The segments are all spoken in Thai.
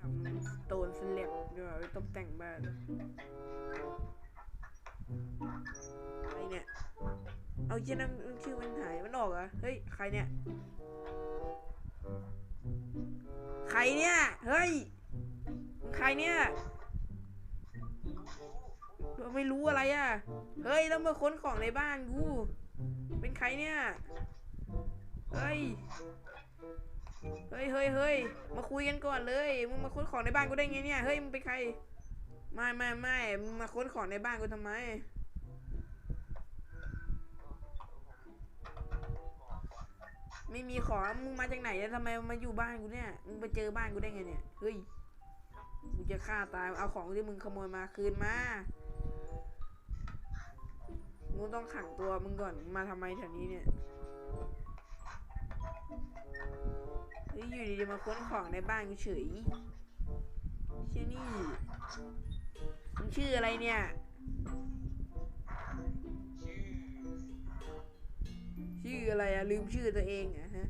ทำสโตนสเลบดีกว่าไปตกแต่งบ้านไรเนี่ย เอาเช่นั้นชื่อมันหายมันออกเหรอ เฮ้ย ใครเนี่ย ใครเนี่ย เฮ้ยมึงใครเนี่ยเราไม่รู้อะไรอะ เฮ้ยต้องมาค้นของในบ้านกู เป็นใครเนี่ย เฮ้ย เฮ้ยเฮ้ยเฮ้ยมาคุยกันก่อนเลย มึงมาค้นของในบ้านกูได้ไงเนี่ย เฮ้ย มึงเป็นใคร ไม่ไม่ไม่มึงมาค้นของในบ้านกูทำไม ไม่มีของ มึงมาจากไหนแล้วทำไมมาอยู่บ้านกูเนี่ย มึงไปเจอบ้านกูได้ไงเนี่ย เฮ้ย กูจะฆ่าตาย เอาของที่มึงขโมยมาคืนมา มึงต้องขังตัวมึงก่อน มาทำไมแถวนี้เนี่ย เฮ้ยอยู่ดีๆมาค้นของในบ้านกูเฉยเชี่ยนี่มึงชื่ออะไรเนี่ย ชื่ออะไรอะลืมชื่อตัวเองอะฮะ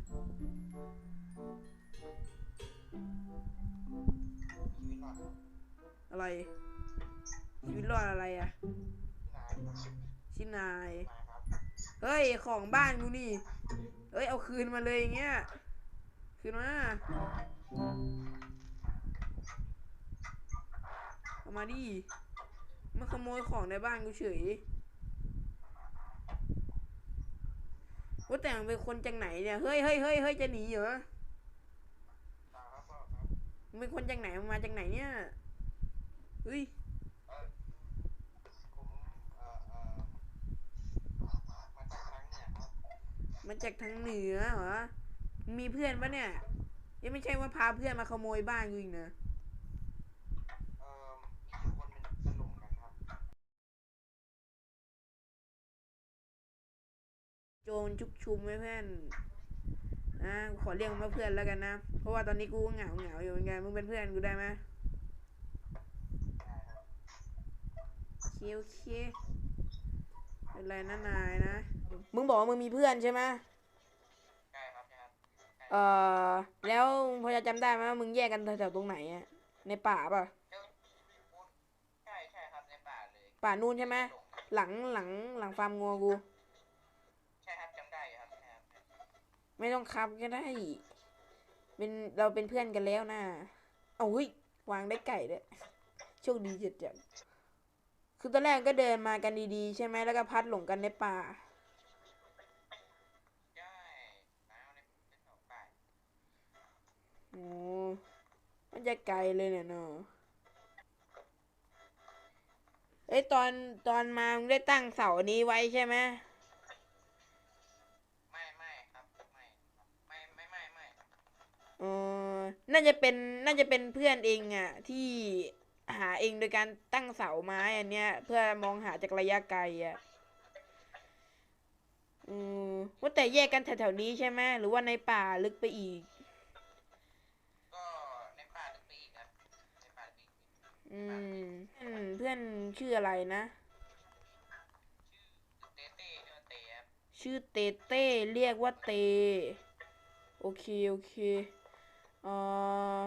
อะไรชีวิตรอดอะไรอะชื่อนาย เฮ้ย ของบ้านกูนี่ เฮ้ย เอาคืนมาเลยอย่างเงี้ย คืนมาเอามาดิมาขโมยของในบ้านกูเฉยว่าแต่งเป็นคนจากไหนเนี่ย เฮ้ยเฮ้ยเฮ้ยเฮ้ยจะหนีเหรอมึงเป็นคนจากไหนมึงมาจากไหนเนี่ยเฮ้ยมาจากทางเหนือเหรอ มีเพื่อนปะเนี่ยยังไม่ใช่ว่าพาเพื่อนมาขโมยบ้านกูอีกนะโจรชุกชุมไหมเพื่อนนะกูขอเรียกมึงว่าเพื่อนแล้วกันนะ เพราะว่าตอนนี้กูก็เหงาเหงาอยู่เหมือนกันมึงเป็นเพื่อนกูได้ไหมโอเคโอเคเป็นไรนะนายนะ มึงบอกว่ามึงมีเพื่อนใช่ไหม เออแล้วมึงพอจะจำได้ไหมว่ามึงแยกกันแถวๆตรงไหนอะในป่าป่ะใช่ใช่ครับในป่าเลยป่านู่นใช่ไหมหลังหลังหลังฟาร์มงัวกู ใช่ครับจำได้ครับใช่ครับไม่ต้องคับก็ได้ เป็นเราเป็นเพื่อนกันแล้วนะเอาเฮ้ยวางได้ไก่ด้วยโชคดีจัดจัดคือตอนแรกก็เดินมากันดีๆ ใช่ไหมแล้วก็พัดหลงกันในป่า ใช่แล้วในในสองป่า โอ้ มันจะไกลเลยเนี่ยเนาะเอ้ยตอนตอนมามึงได้ตั้งเสานี้ไว้ใช่ไหมไม่ไม่ครับไม่ไม่ไม่ไม่ไม่เออน่าจะเป็นน่าจะเป็นเพื่อนเองอะที่หาเองโดยการตั้งเสาไม้อันเนี้ย เพื่อมองหาจากระยะไกลอะอืมว่าแต่แยกกันแถวๆนี้ใช่ไหมหรือว่าในป่าลึกไปอีก ก็ในป่าลึกไปอีกครับในป่าลึกไปอีก อืมอืม เพื่อนชื่ออะไรนะชื่อเตเต้เตเต้ครับชื่อเตเต้เรียกว่าเต โอเค โอเคเอ่อ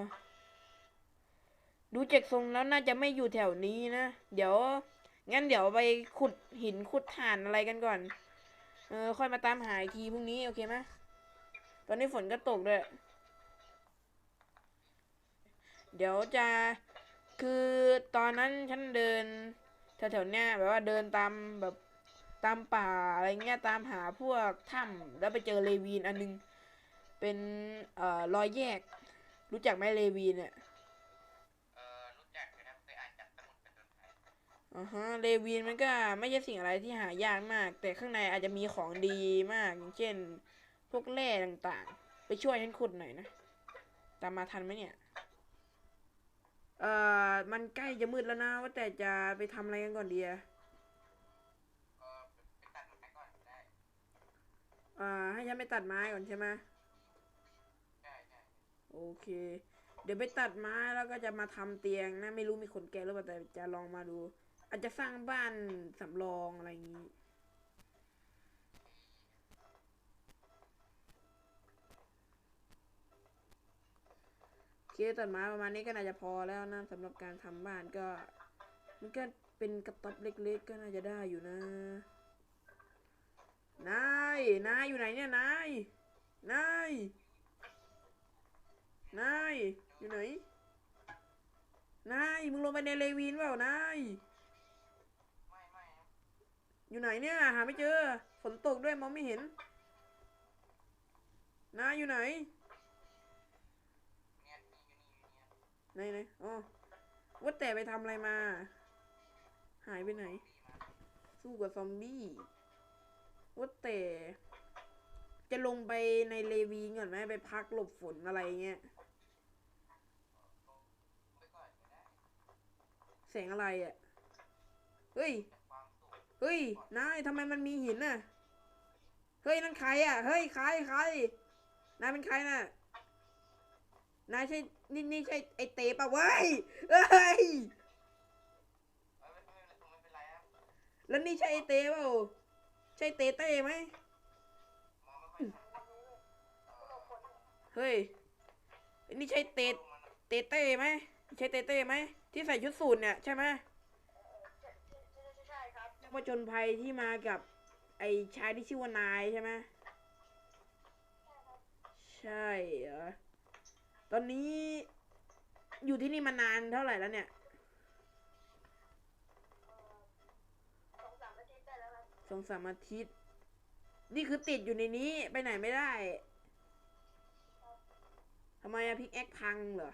ดูจากทรงแล้วน่าจะไม่อยู่แถวนี้นะ เดี๋ยว งั้นเดี๋ยวไปขุดหินขุดถ่านอะไรกันก่อน เออ ค่อยมาตามหาอีกทีพรุ่งนี้ โอเคไหมตอนนี้ฝนก็ตกด้วย เดี๋ยวจะ คือตอนนั้นฉันเดินแถวๆเนี้ยแบบว่าเดินตามแบบตามป่าอะไรเงี้ยตามหาพวกถ้ำแล้วไปเจอเลวีนอันนึง เป็นเอ่อรอยแยก รู้จักไหมเลวีนเนี่ยเออรู้จักนะครับเคยอ่านจากสมุดเป็นต้นไทยอ่าฮะเลวีนมันก็ไม่ใช่สิ่งอะไรที่หายากมาก แต่ข้างในอาจจะมีของดีมาก อย่างเช่น พวกแร่ต่างๆ ไปช่วยฉันขุดหน่อยนะ ตามมาทันไหมเนี่ย เอ่อ มันใกล้จะมืดแล้วนะว่าแต่จะไปทำอะไรกันก่อนดีอะก็ไปตัดไม้ก่อนได้อ่าให้ฉันไปตัดไม้ก่อนใช่ไหมใช่ใช่โอเค เดี๋ยวไปตัดไม้แล้วก็จะมาทำเตียงนะ ไม่รู้มีคนแก่หรือเปล่าแต่จะลองมาดู อาจจะสร้างบ้านสำรองอะไรอย่างนี้ เคตัดไม้ประมาณนี้ก็น่าจะพอแล้วนะสำหรับการทำบ้านก็ มันก็เป็นกระต๊อบเล็ก ๆ ก็น่าจะได้อยู่นะนายนายอยู่ไหนเนี่ยนายนายนายอยู่ไหนนายมึงลงไปในเลวินเปล่านายอยู่ไหนเนี่ยหาไม่เจอ ฝนตกด้วยมองไม่เห็นนายอยู่ไหน ไหนไหนอ๋อว่าแต่ไปทำอะไรมา หายไปไหน สู้กับซอมบี้ว่าแต่ จะลงไปในเลวีก่อนไหมไปพักหลบฝนอะไรเงี้ยแสงอะไรอะ่ะ เฮ้ย เฮ้ย นายทำไมมันมีหินน่ะ เฮ้ย นั่นใครอะ เฮ้ย ใคร ใคร นายเป็นใครน่ะ นายใช่ นี่นี่ใช่ไอเตปะเว้ยเฮ้ยเอ้ย แล้วนี่ใช่ไอเตเปล่าใช่เตเต้ไหมเฮ้ย นี่ใช่เตเตเต้ไหมใช่เตเต้ไหมที่ใส่ชุดสูทเนี่ยใช่ไหมใช่ครับนักผจญภัยที่มากับไอชายที่ชื่อว่านายใช่ไหมใช่เหรอ ตอนนี้อยู่ที่นี่มานานเท่าไหร่แล้วเนี่ยสองสามอาทิตย์ได้แล้วครับสองสามอาทิตย์ นี่คือติดอยู่ในนี้ไปไหนไม่ได้ทำไมอะพิกแอคพังเหรอ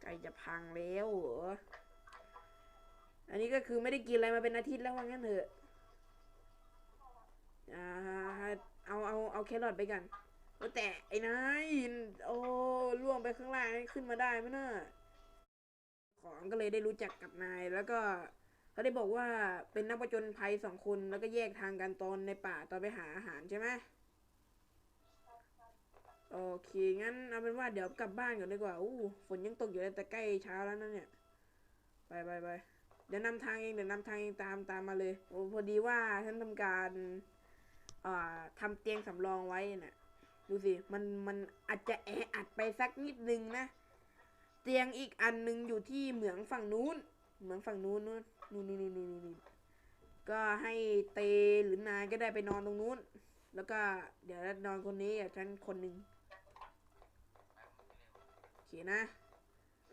ไก่จะพังแล้วเหรอ อันนี้ก็คือไม่ได้กินอะไรมาเป็นอาทิตย์แล้วว่างั้นเถอะอ่า เอาเอาเอาแครอทไปกันว่าแต่ไอ้นายโอ้ล่วงไปข้างล่างนี่ขึ้นมาได้ไหมเนอะของก็เลยได้รู้จักกับนายแล้วก็เขาได้บอกว่าเป็นนักประจนภัยสองคนแล้วก็แยกทางกันตอนในป่าตอนไปหาอาหารใช่ไหมโอเคงั้นเอาเป็นว่าเดี๋ยวกลับบ้านก่อนดีกว่าอู้ฝนยังตกอยู่เลยแต่ใกล้เช้าแล้วนะเนี่ย ไปไปไปเดี๋ยวนำทางเองเดี๋ยวนำทางเองตามตามมาเลยโอ้พอดีว่าฉันทำการ ทำเตียงสำรองไว้น่ะ ดูสิ มันมันอาจจะแออัดไปสักนิดนึงนะ เตียงอีกอันหนึงอยู่ที่เหมืองฝั่งนู้น เหมืองฝั่งนู้นนู้นนู่นนู่นนู่นนู่นก็ให้เตหรือนายก็ได้ไปนอนตรงนู้น แล้วก็เดี๋ยวนอนคนนี้กับฉันคนหนึ่งโอเคนะ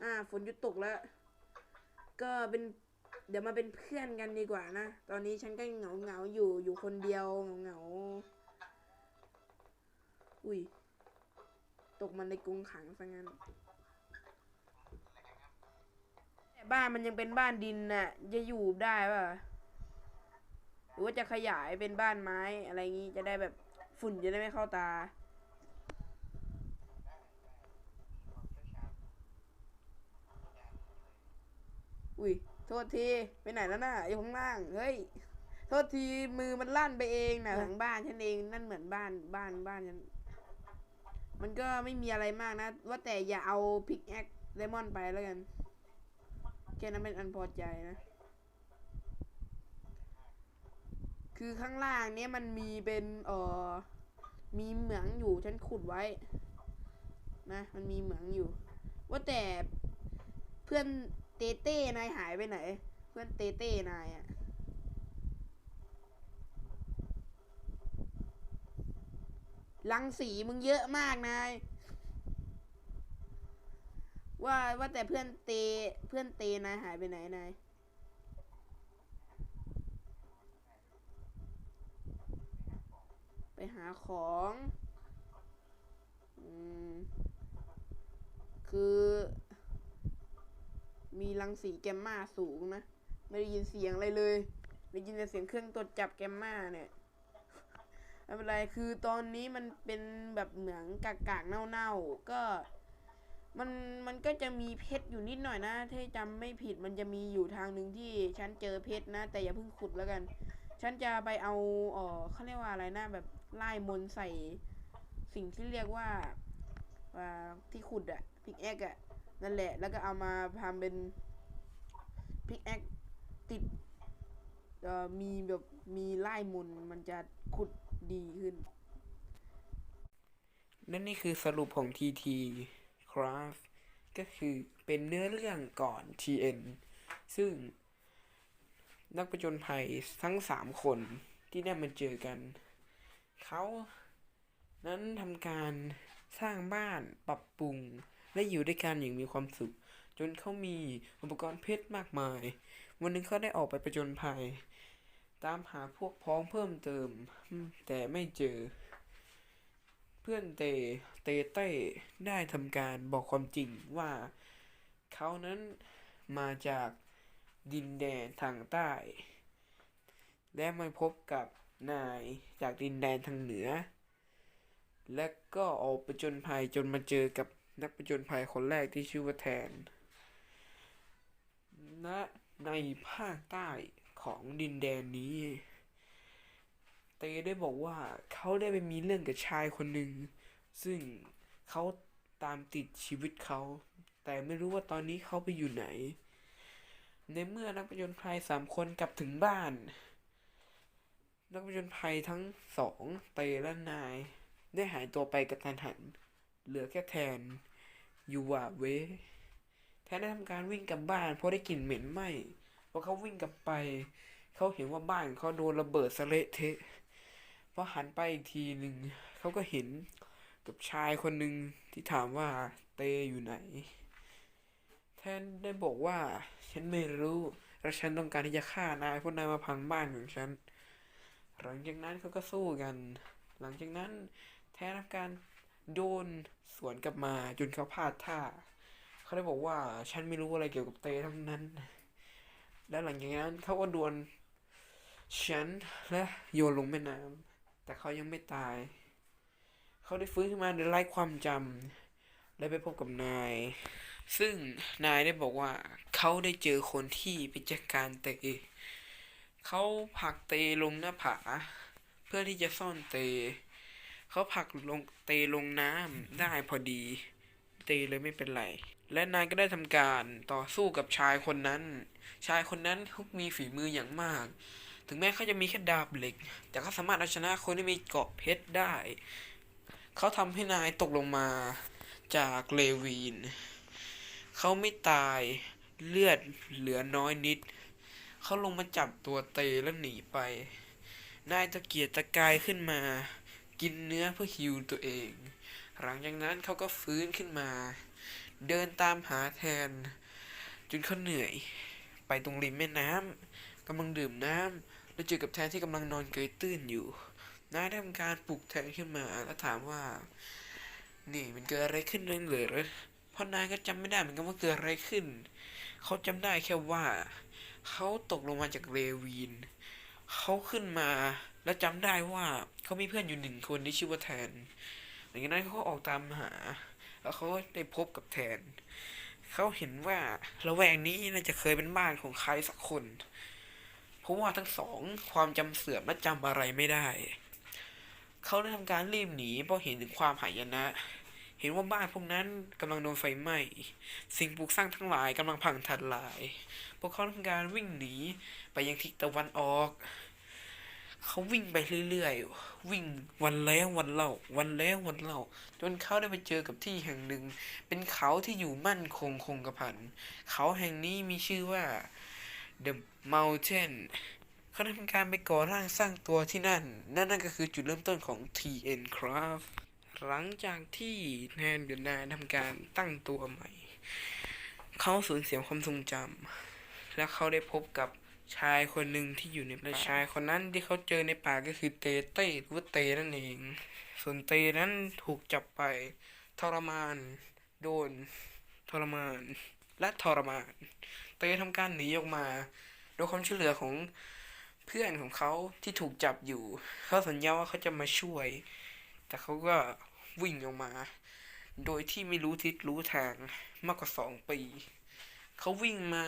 อ่า ฝนหยุดตกแล้ว ก็เป็น เดี๋ยวมาเป็นเพื่อนกันดีกว่านะ ตอนนี้ฉันก็เหงาเหงาอยู่อยู่คนเดียวเหงาเหงาๆอุ้ย ตกมันในกรงขังซะงั้นบ้านมันยังเป็นบ้านดินน่ะ จะอยู่ได้ป่ะ หรือว่าจะขยายเป็นบ้านไม้อะไรงี้จะได้แบบฝุ่นจะได้ไม่เข้าตา อุ้ย โทษทีไปไหนแล้วน่ะอยู่ข้างล่างเฮ้ยโทษทีมือมันลั่นไปเองนะหลังบ้านฉันเองนั่นเหมือนบ้านบ้านบ้านฉันมันก็ไม่มีอะไรมากนะ ว่าแต่อย่าเอาพิกแอคเลมอนไปแล้วกันแค่นั้นเป็นอันพอใจนะ คือข้างล่างเนี้ยมันมีเป็นเอ่อมีเหมืองอยู่ฉันขุดไว้ นะ มันมีเหมืองอยู่ ว่าแต่เพื่อน เตเต้นายหายไปไหน เพื่อนเตเต้นายอะลังสีมึงเยอะมากนาย ว่าว่าแต่เพื่อนเตเพื่อนเตนายหายไปไหนนายไปหาของอืมคือ มีรังสีแกมมาสูงนะ ไม่ได้ยินเสียงอะไรเลย ได้ยินแต่เสียงเครื่องตรวจจับแกมมาเนี่ยไม่เป็นไร คือตอนนี้มันเป็นแบบเหมืองกากากๆเน่าๆ ก็มันมันก็จะมีเพชรอยู่นิดหน่อยนะ ถ้าจำไม่ผิดมันจะมีอยู่ทางหนึ่งที่ฉันเจอเพชรนะ แต่อย่าเพิ่งขุดแล้วกัน ฉันจะไปเอาเออเขาเรียกว่าอะไรนะแบบไล่มนใส่สิ่งที่เรียกว่าว่าที่ขุดอะพิกแอคอะ นั่นแหละ แล้วก็เอามาทำเป็นพิกแอคติดมีแบบมีไล่มุนมันจะขุดดีขึ้นและนี่คือสรุปของ TT Craft ก็คือเป็นเนื้อเรื่องก่อน TN ซึ่งนักประจนภัยทั้งสามคนที่ได้มาเจอกัน เขานั้นทำการสร้างบ้านปรับปรุง และอยู่ด้วยกันอย่างมีความสุข จนเขามีอุปกรณ์เพชรมากมาย วันหนึ่งเขาได้ออกไปประจนภัย ตามหาพวกพ้องเพิ่มเติม แต่ไม่เจอ เพื่อนเตเตเต้ได้ทำการบอกความจริงว่า เขานั้นมาจากดินแดนทางใต้ และมาพบกับนายจากดินแดนทางเหนือ และก็ออกประจนภัยจนมาเจอกับ นักประจนภัยคนแรกที่ชื่อว่าแทนณในภาคใต้ของดินแดนนี้ เตได้บอกว่าเขาได้ไปมีเรื่องกับชายคนหนึ่ง ซึ่งเขาตามติดชีวิตเขา แต่ไม่รู้ว่าตอนนี้เขาไปอยู่ไหน ในเมื่อนักประจนภัยสามคนกลับถึงบ้าน นักประจนภัยทั้งสองเตและนาย ได้หายตัวไปกระทันหัน เหลือแค่แทน ยู่ว่าเวแทนได้ทำการวิ่งกลับบ้านเพราะได้กลิ่นเหม็นไหม้พอเขาวิ่งกลับไป เขาเห็นว่าบ้านเขาโดนระเบิดสะเละเทะพอหันไปอีกทีหนึ่งเขาก็เห็นกับชายคนหนึ่งที่ถามว่าเตอยู่ไหน แทนได้บอกว่า ฉันไม่รู้และฉันต้องการที่จะฆ่านายเพราะนายมาพังบ้านของฉัน หลังจากนั้นเขาก็สู้กัน หลังจากนั้นแทนทำการ โดนสวนกลับมาจนเขาพลาดท่า เขาได้บอกว่าฉันไม่รู้อะไรเกี่ยวกับเตทั้งนั้น และหลังจากนั้นเขาก็ดวลฉันและโยนลงแม่น้ำแต่เขายังไม่ตาย เขาได้ฟื้นขึ้นมาโดยไร้ความจำและไปพบกับนาย ซึ่งนายได้บอกว่าเขาได้เจอคนที่ไปจัดการเตเขาผลักเตลงหน้าผา เพื่อที่จะซ่อนเต เขาผลักลงเตลงน้ำได้พอดี เตเลยไม่เป็นไร และนายก็ได้ทำการต่อสู้กับชายคนนั้น ชายคนนั้นเขามีฝีมืออย่างมาก ถึงแม้เขาจะมีแค่ดาบเหล็ก แต่เขาสามารถเอาชนะคนที่มีเกราะเพชรได้ เขาทำให้นายตกลงมาจากเลวีน เขาไม่ตายเลือดเหลือน้อยนิด เขาลงมาจับตัวเตแล้วหนีไป นายตะเกียกตะกายขึ้นมา กินเนื้อเพื่อฮิวตัวเอง หลังจากนั้นเขาก็ฟื้นขึ้นมา เดินตามหาแทน จนเขาเหนื่อย ไปตรงริมแม่น้ำกำลังดื่มน้ำแล้วเจอกับแทนที่กำลังนอนเกยตื้นอยู่นายได้ทำการปลุกแทนขึ้นมาแล้วถามว่า นี่มันเกิดอะไรขึ้นเลยเหรอเพราะนายก็จำไม่ได้เหมือนกันว่าเกิดอะไรขึ้น เขาจำได้แค่ว่า เขาตกลงมาจากเรวีน เขาขึ้นมา แล้วจำได้ว่าเขามีเพื่อนอยู่หนึ่งคนที่ชื่อว่าแทนหลังจากนั้นเขาก็ออกตามหา แล้วเขาได้พบกับแทน เขาเห็นว่าละแวกนี้น่าจะเคยเป็นบ้านของใครสักคน เพราะว่าทั้งสองความจำเสื่อมและจำอะไรไม่ได้ เขาได้ทำการรีบหนีเพราะเห็นถึงความหายนะ เห็นว่าบ้านพวกนั้นกำลังโดนไฟไหม้ สิ่งปลูกสร้างทั้งหลายกำลังพังทลาย พวกเขาทำการวิ่งหนีไปยังทิศตะวันออก เขาวิ่งไปเรื่อยๆ วิ่งวันแล้ววันเล่า วันแล้ววันเล่า จนเขาได้ไปเจอกับที่แห่งหนึ่ง เป็นเขาที่อยู่มั่นคงคงกระพัน เขาแห่งนี้มีชื่อว่า The Mountain เขาทำการไปก่อร่างสร้างตัวที่นั่น นั่นนั่นก็คือจุดเริ่มต้นของ TN Craft หลังจากที่แนนเดนนาทำการตั้งตัวใหม่ เขาสูญเสียความทรงจำและเขาได้พบกับ ชายคนหนึ่งที่อยู่ในป่าและชายคนนั้นที่เขาเจอในป่าก็คือเตเต้หรือว่าเตนั่นเอง ส่วนเตนั้นถูกจับไปทรมาน โดน ทรมาน และทรมาน เตทำการหนีออกมา โดยความช่วยเหลือของเพื่อนของเขาที่ถูกจับอยู่ เขาสัญญาว่าเขาจะมาช่วย แต่เขาก็วิ่งออกมา โดยที่ไม่รู้ทิศรู้ทางมากกว่าสองปี เขาวิ่งมา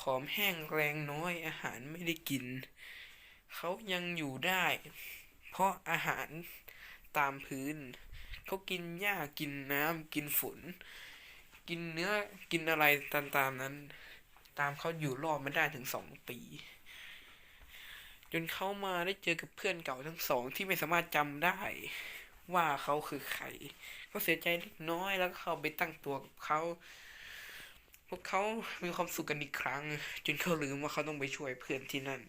ผอมแห้งแรงน้อยอาหารไม่ได้กิน เขายังอยู่ได้ เพราะอาหารตามพื้น เขากินหญ้ากินน้ำกินฝน กินเนื้อกินอะไรตามๆนั้น ตามเขาอยู่รอดมาได้ถึงสองปี จนเขามาได้เจอกับเพื่อนเก่าทั้งสองที่ไม่สามารถจำได้ว่าเขาคือใคร ก็เสียใจเล็กน้อยแล้วก็เข้าไปตั้งตัวกับเขา พวกเขามีความสุขกันอีกครั้ง จนเขาลืมว่าเขาต้องไปช่วยเพื่อนที่นั่น